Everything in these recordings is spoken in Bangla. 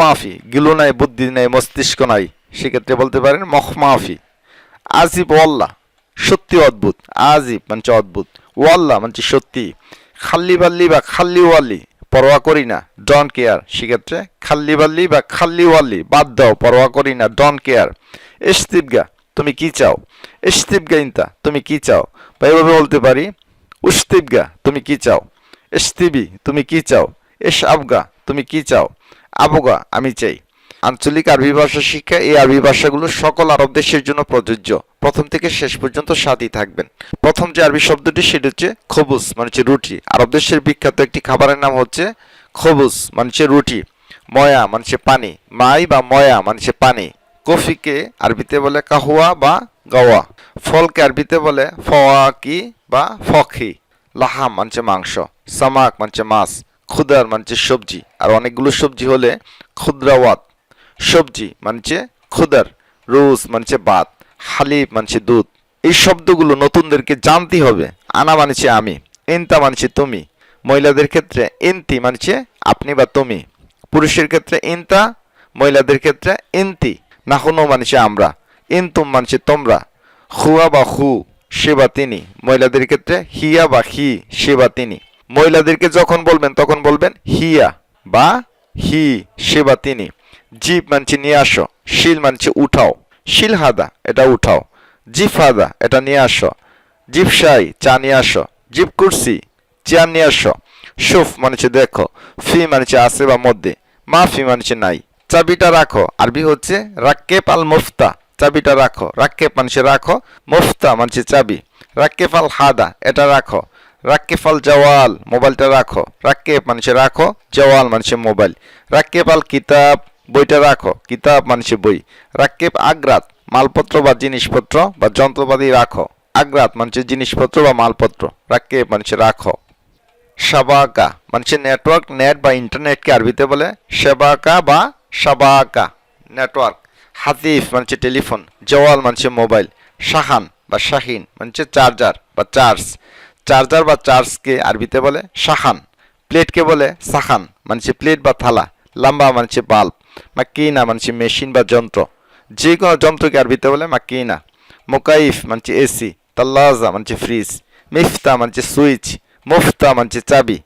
মাফি গিলু নাই, বুদ্ধি নাই, মস্তিষ্ক নাই, সেক্ষেত্রে বলতে পারেন মখ মাফি আজিব ওয়াল্লাহ সত্যি অদ্ভুত, আজিব মানে অদ্ভুত। ওয়াল্লাহ মানে সত্যি। খাল্লি বাল্লি বা খাল্লি ওয়াল্লি, পরোয়া করি না, ডন কেয়ার, সেক্ষেত্রে খাল্লি বাল্লি বা খাল্লি ওয়াল্লি, বাদ দাও, পরোয়া করি না, ডন কেয়ার। এস্তিবগা তুমি কি চাও? এস্তিবগা ইনতা, তুমি কি চাও? বা এভাবে বলতে পারি উস্তিবগা তুমি কি চাও? এস্তিবি তুমি কি চাও? এস আবগা তুমি কি চাও? আবগা, আমি চাই। আঞ্চলিক আরবি ভাষা শিক্ষা এই আরবি ভাষাগুলো সকল আরব দেশের জন্য প্রযোজ্য। প্রথম থেকে শেষ পর্যন্ত সাথেই থাকবেন। প্রথম যে আরবি শব্দটি, সেটা হচ্ছে খবুস মানে হচ্ছে রুটি। আরব দেশের বিখ্যাত একটি খাবারের নাম হচ্ছে খবুস মানে হচ্ছে রুটি। ময়া মানে হচ্ছে পানি। মাই বা ময়া মানে হচ্ছে পানি। কফিকে আরবিতে বলে কাহুয়া বা গাওয়া। ফলকে আরবিতে বলে ফওয়াকি বা ফখি। লাহাম মানছে মাংস। সামাক মানছে মাছ। খুদার মানছে সবজি। আর অনেকগুলো সবজি হলে ক্ষুদ্রাওয়াত সবজি মানছে খুদার রুস মানছে বাত হালিব মানছে দুধ। এই শব্দগুলো নতুনদেরকে জানতে হবে। আনা মানছে আমি ইনতা মানছে তুমি। মহিলাদের ক্ষেত্রে ইনতি মানছে আপনি বা তুমি। পুরুষের ক্ষেত্রে ইনতা মহিলাদের ক্ষেত্রে ইনতি নাহনো মানছে আমরা। ইনতুম মানছে তোমরা। হুয়া বা হু, সে বা তিনি। মহিলাদের ক্ষেত্রে হিয়া বা হি, সে বা তিনি। মহিলাদেরকে যখন বলবেন, তখন বলবেন হিয়া বা হি, সে বা তিনি। জিপ মানছে নিয়ে আসো, শিল মানছে উঠাও। শিল হাদা, এটা উঠাও। জিপ হাদা, এটা নিয়ে আসো। জিপ শাই, চা নিয়ে আসো। জিপ কুর্সি, চেয়ার নিয়ে আসো। সুফ মানছে দেখো, ফি মানছে আছে বা মধ্যে মা ফি মানছে নাই। চাবিটা রাখো, আরবি হচ্ছে রাক্কেপ আল মুফতা। চাবিটা রাখো, রাক্কেপ মানছে রাখো, মুফতা মানছে চাবি। রাক্কেপ আল হাদা, এটা রাখো। রাক্কেপ আল জওয়াল, মোবাইলটা রাখো। রাক্কেপ মানুষে রাখো, জওয়াল মানুষে মোবাইল। রাক্কেপ আল কিতাব, বইটা রাখো, কিতাব মানুষে বই। রাক্কেপ আগ্রাত, মালপত্র বা জিনিসপত্র বা যন্ত্রপাতি রাখো। আগ্রাত মানুষের জিনিসপত্র বা মালপত্র। রাক্কেপ মানুষে রাখো। সাবাকা মানুষের নেটওয়ার্ক, নেট বা ইন্টারনেটকে আরবিতে বলে সেবাকা বা সাবাকা, নেটওয়ার্ক। হাতিফ মানছে টেলিফোন, জওয়াল মানছে মোবাইল। শাহান বা শাহিন মানছে চার্জার বা চার্জ। চার্জার বা চার্জকে আরবিতে বলে শাহান প্লেটকে বলে সাহান মানছে প্লেট বা থালা লাম্বা মানছে বাল্ব মাকিনা মানছে মেশিন বা যন্ত্র যে কোনো যন্ত্রকে আরবিতে বলে মাকিনা মোকাইফ মানছে এসি তাল্লাজা মানছে ফ্রিজ মিফতা মানছে সুইচ মুফতা মানছে চাবি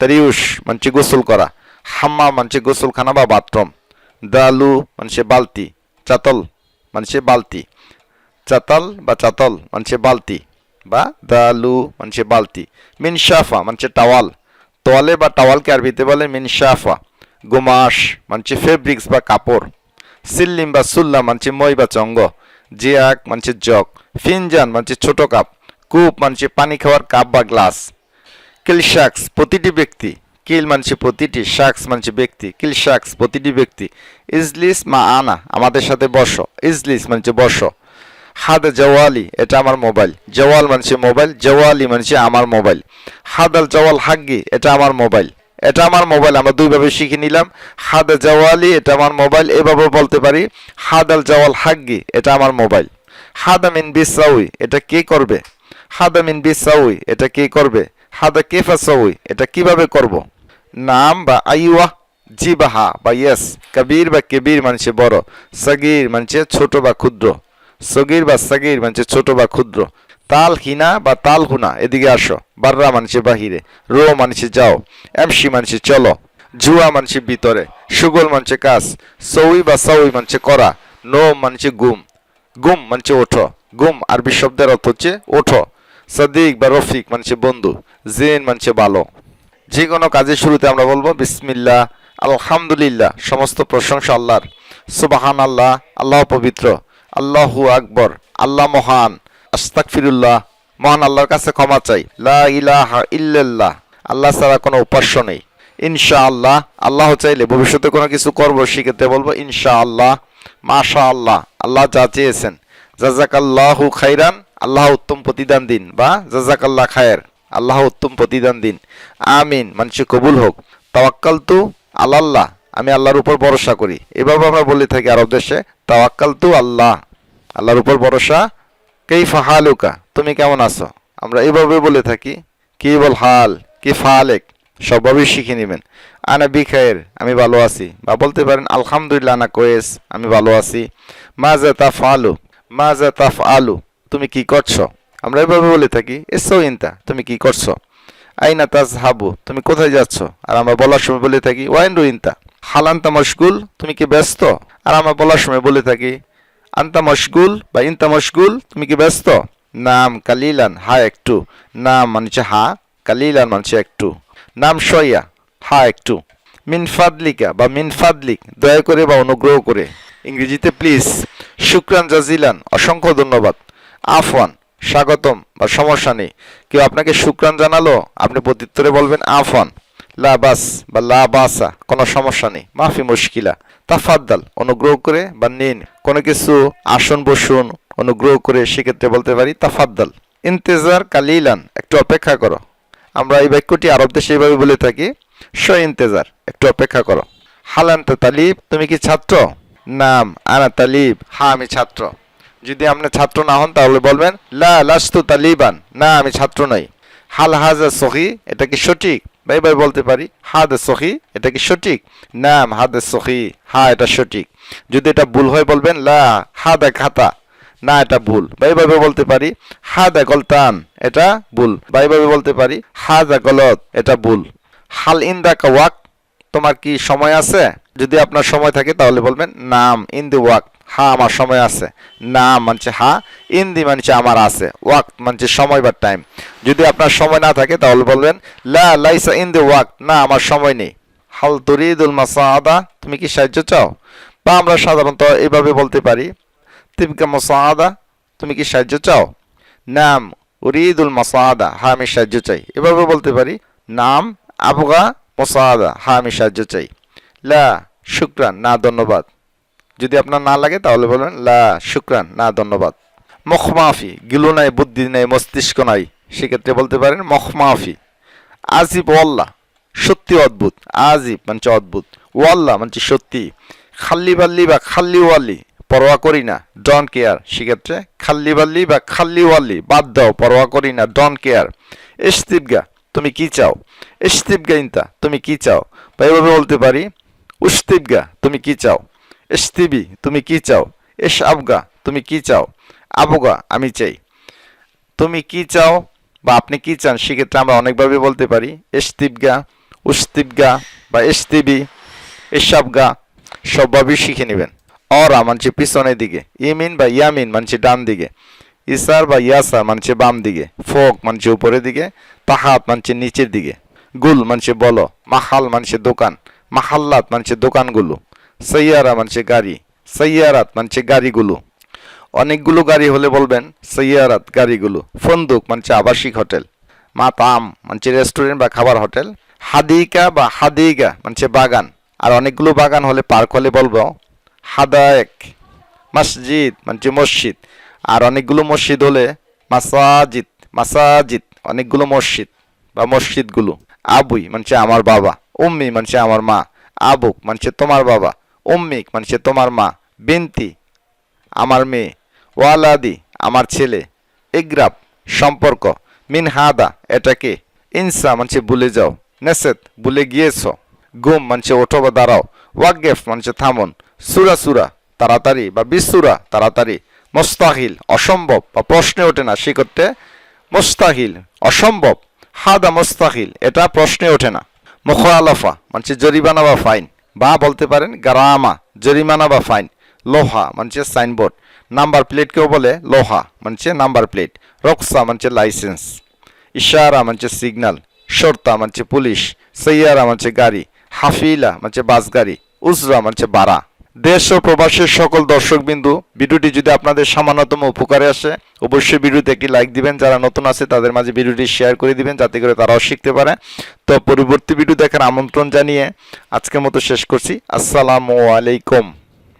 তারিউস মানছে গোসল করা হাম্মা মানছে গোসলখানা বা বাথরুম দালু মানছে বালতি চাতল মানছে বালতি চাতাল বা চাতল মানছে বালতি বা দালু, মানছে বালতি। মিনশাফা মানছে টাওয়াল। তোয়ালে বা টাওয়ালকে আরবিতে বলে মিনশাফা গোমাস মানছে ফেব্রিক্স বা কাপড়। সিল্লিম বা সুল্লা, মানছে মই বা চঙ্গ জিয়াক, মানছে জগ। ফিনজান, মানছে ছোট কাপ। কূপ, মানছে পানি খাওয়ার কাপ বা গ্লাস। কিল শাকস প্রতিটি ব্যক্তি। কিল মানছে প্রতিটি শাকস মানছে ব্যক্তি। কিল শাকস প্রতিটি ব্যক্তি। ইজলিস মা আনা, আমাদের সাথে বসো। ইজলিস মানছে বসো। হাদ জওয়ালি, এটা আমার মোবাইল। জওয়াল মানছে মোবাইল, জওয়ালি মানছে আমার মোবাইল। হাদ আল জওয়াল হাগ্গি, এটা আমার মোবাইল। এটা আমার মোবাইল, আমরা দুইভাবে শিখে নিলাম। হাদ জওয়ালি, এটা আমার মোবাইল, এভাবে বলতে পারি। হাদ আল জওয়াল হাগ্গি, এটা আমার মোবাইল। হাদা মিন বিসাউই, এটা কে করবে? হাদা মিন বিসাউই, এটা কে করবে? হাদা কেফা সাউই, এটা কীভাবে করব? নাম বা আইওয়া জি বা হা বা ইয়েস। কবির বা কেবির মানছে বড়, সগির মানছে ছোট বা ক্ষুদ্র। সগির বা সগির মানছে ছোট বা ক্ষুদ্র। তাল হিনা বা তাল হুনা এদিকে আসো। বাররা মানছে বাহিরে, রো মানছে যাও, এমসি মানছে চলো জুয়া মানছে ভিতরে, সুগল মানছে কাজ সউই বা সউই মানছে করা, নো মানছে গুম। গুম মানছে ওঠো, গুম আরবি শব্দের অর্থ হচ্ছে ওঠো। সদিক বা রফিক মানছে বন্ধু, জেন মানছে ভালো যে কোনো কাজের শুরুতে আমরা বলব বিসমিল্লাহ, আলহামদুলিল্লাহ, সমস্ত প্রশংসা আল্লাহর। সুবাহান আল্লাহ আল্লাহ পবিত্র। আল্লাহু আকবর, আল্লাহ মহান আস্তাক ফিরুল্লাহ মহান আল্লাহর কাছে ক্ষমা চাই। লা ইলাহা ইল্লাল্লাহ, আল্লাহ ছাড়া কোনো উপাস্য নেই। ইনশা আল্লাহ আল্লাহ চাইলে ভবিষ্যতে কোনো কিছু করব সেক্ষেত্রে বলব ইনশা আল্লাহ মাশা আল্লাহ আল্লাহ যা চেয়েছেন। জাজাকাল্লাহু খাইরান আল্লাহ উত্তম প্রতিদান দিন, বা জাজাকাল্লাহ খায়ের, আল্লাহ উত্তম প্রতিদান দিন। আমিন মানুষে কবুল হোক। তাওয়াক্কাল তু আল্লাহ আমি আল্লাহর উপর ভরসা করি। এভাবে আমরা বলে থাকি আরব দেশে তাওয়াক্কাল তু আল্লাহ। আল্লাহর উপর ভরসা। কেই ফাহালুকা তুমি কেমন আছো? আমরা এভাবে বলে থাকি, কি বল হাল? কি ফালেক? সবভাবেই শিখে নেবেন। আনা বিখায়ের আমি ভালো আছি। বা বলতে পারেন, আলহামদুলিল্লাহ, আনা কোয়েস, আমি ভালো আছি। মা মাজা তাফ আলু মাজা তাফ আলু তুমি কি করছ? আমরা এভাবে বলে থাকি, এসো ইনতা, তুমি কি করছ? আইনা তাজ হাবু তুমি কোথায় যাচ্ছ? আর আমরা বলার সময় বলে থাকি, ওয়াইন ইনতা? হালান্তা মশগুল? তুমি কি ব্যস্ত? আর আমরা বলার সময় বলে থাকি আন্তা মশগুল বা ইনতা মশগুল, তুমি কি ব্যস্ত? নাম কালিলান, হা একটু। নাম মানছে হা, কালিলান মানছে একটু। নাম সইয়া হা একটু। মিন ফাদলিকা বা মিন ফাদলিক, দয়া করে বা অনুগ্রহ করে। ইংরেজিতে প্লিজ শুক্রান জাজিলান, অসংখ্য ধন্যবাদ। আফওয়ান, স্বাগতম বা সমস্যা নেই। কেউ আপনাকে শুক্রান জানালো? আপনি প্রত্যুত্তরে বলবেন আফওয়ান। লা বাস বা লা বাসা কোনো সমস্যা নেই। মাফি মুশকিলা। তাফাদ্দাল, অনুগ্রহ করে বা নিন। কোনো কিছু আসন বসুন, অনুগ্রহ করে সেক্ষেত্রে বলতে পারি তাফাদ্দাল। ইন্তেজার কালিলান, একটু অপেক্ষা করো। আমরা এই বাক্যটি আরব দেশে এইভাবে বলে থাকি স ইন্তেজার, একটু অপেক্ষা করো। হালান্তে তালিব, তুমি কি ছাত্র? নাম, আনা তালিব হ্যাঁ আমি ছাত্র। যদি আপনি ছাত্র না হন, তাহলে বলবেন, লা লাস্তু তালিবান, না, আমি ছাত্র নই। হাল হাজা সহি এটা কি সঠিক? বা এবার বলতে পারি, হাদ সহি এটা কি সঠিক? নাম, হাদ সহি হা, এটা সঠিক। যদি এটা ভুল হয় বলবেন, লা, হা হাদা খাতা না, এটা ভুল। বা এইভাবে বলতে পারি, হা হাদা গলতান এটা ভুল। বা এইভাবে বলতে পারি হাদা গলত এটা ভুল। হাল ইন্দা ওয়াক, তোমার কি সময় আছে? যদি আপনার সময় থাকে, তাহলে বলবেন, নাম, ইন, দি, ওয়াক। হা, আমার সময় আছে। নাম মানছে হা, ইন, দি, মানছে আমার আছে। ওয়াক মানছে সময় বা টাইম যদি আপনার সময় না থাকে, তাহলে বলবেন, লা, লাইসা ইন, দি, ওয়াক। না, আমার সময় নেই। হাল তরিদুল মাসাদা, তুমি কি সাহায্য চাও? বা আমরা সাধারণত এভাবে বলতে পারি, তিবকা মাসাদা, তুমি কি সাহায্য চাও? নাম উরিদুল মাসাদা হ্যাঁ আমি সাহায্য চাই। এভাবে বলতে পারি, নাম আবগা মোসাদা হ্যাঁ আমি সাহায্য চাই। লা, শুক্রান, না, ধন্যবাদ। যদি আপনার না লাগে, তাহলে বলবেন লা, শুক্রান, না, ধন্যবাদ। মখমাফি, গিলু নাই, বুদ্ধি নাই, মস্তিষ্ক নাই, সেক্ষেত্রে বলতে পারেন মখমাফি। আজিব ওয়াল্লাহ সত্যি অদ্ভুত, আজিব মানে অদ্ভুত। ওয়াল্লাহ মানে সত্যি। খাল্লি বাল্লি বা খাল্লি ওয়াল্লি, পরোয়া করি না, ডন কেয়ার। সেক্ষেত্রে খাল্লি বাল্লি বা খাল্লি ওয়াল্লি, বাদ দাও, পরোয়া করি না, ডন কেয়ার। এস্তিবগা, তুমি কি চাও? এস্তিবগা ইনতা, তুমি কি চাও? বা এভাবে বলতে পারি, উস্তিবগা, তুমি কি চাও? এস্তিবি, তুমি কি চাও? এস আবগা তুমি কি চাও? আবগা, আমি চাই। তুমি কি চাও বা আপনি কি চান? সেক্ষেত্রে আমরা অনেকভাবে বলতে পারি, এস্তিবগা উস্তিবগা বা এস্তিবি এসাবগা সবভাবেই শিখে নেবেন। অরা মানছে পিছনের দিকে, ইমিন বা ইয়ামিন মানছে ডান দিকে, ইসার বা ইয়াসার মানছে বাম দিকে, ফোক মানছে উপরের দিকে, তাহাত মানছে নিচের দিকে, গুল মানছে বলো, মাহাল মানছে দোকান, মাহাল্লাত মানছে দোকানগুলো, সৈয়ারা মানছে গাড়ি, সৈয়ারাত মানছে গাড়িগুলো। অনেকগুলো গাড়ি হলে বলবেন, সৈয়ারাত গাড়িগুলো, ফন্দুক মানছে আবাসিক হোটেল, মাতাম মানছে রেস্টুরেন্ট বা খাবার হোটেল হাদিকা বা হাদিগা মানছে বাগান। আর অনেকগুলো বাগান হলে পার্ক হলে বলব, হাদায়েক, মসজিদ মানছে মসজিদ। আর অনেকগুলো মসজিদ হলে মাসাজিদ মাসাজিদ, অনেকগুলো মসজিদ বা মসজিদগুলো। আবুই মানছে আমার বাবা। উম্মি মানছে আমার মা। আবুক মানছে তোমার বাবা। উম্মিক মানছে তোমার মা। বিনতি, আমার মেয়ে। ওয়ালাদি, আমার ছেলে। ইগ্রাব, সম্পর্ক। মিন হাদা এটাকে। ইনসা মানছে ভুলে যাও। নেসেত ভুলে গিয়েছ। গুম মানছে ওঠো বা দাঁড়াও ওয়াগেফ মানছে থামুন। সুরা সুরা, তাড়াতাড়ি বা বিসুরা, তাড়াতাড়ি। মোস্তাহিল, অসম্ভব বা প্রশ্নে ওঠে না, সে করতে মোস্তাহিল, অসম্ভব। হাদা মোস্তাহিল, এটা প্রশ্নে ওঠে না। মুখালাফা, মানছে জরিমানা বা ফাইন। বা বলতে পারেন, গারামা, জরিমানা বা ফাইন। লোহা, মানছে সাইনবোর্ড। নাম্বার প্লেটকেও বলে, লোহা, মানছে নাম্বার প্লেট। রক্সা, মানছে লাইসেন্স। ইশারা, মানছে সিগন্যাল শর্তা মানছে পুলিশ, সৈয়ারা মানছে গাড়ি, হাফিলা মানছে বাস গাড়ি, উজরা মানছে বাড়া দেশ ও প্রবাসের সকল দর্শকবিন্দু, ভিডিওটি যদি আপনাদের সামান্যতম উপকারে আসে, অবশ্যই ভিডিওতে একটি লাইক দিবেন। যারা নতুন আছে, তাদের মাঝে ভিডিওটি শেয়ার করে দিবেন, যাতে করে তারাও শিখতে পারে। তো পরবর্তী ভিডিও দেখার আমন্ত্রণ জানিয়ে আজকের মতো শেষ করছি। আসসালামু আলাইকুম।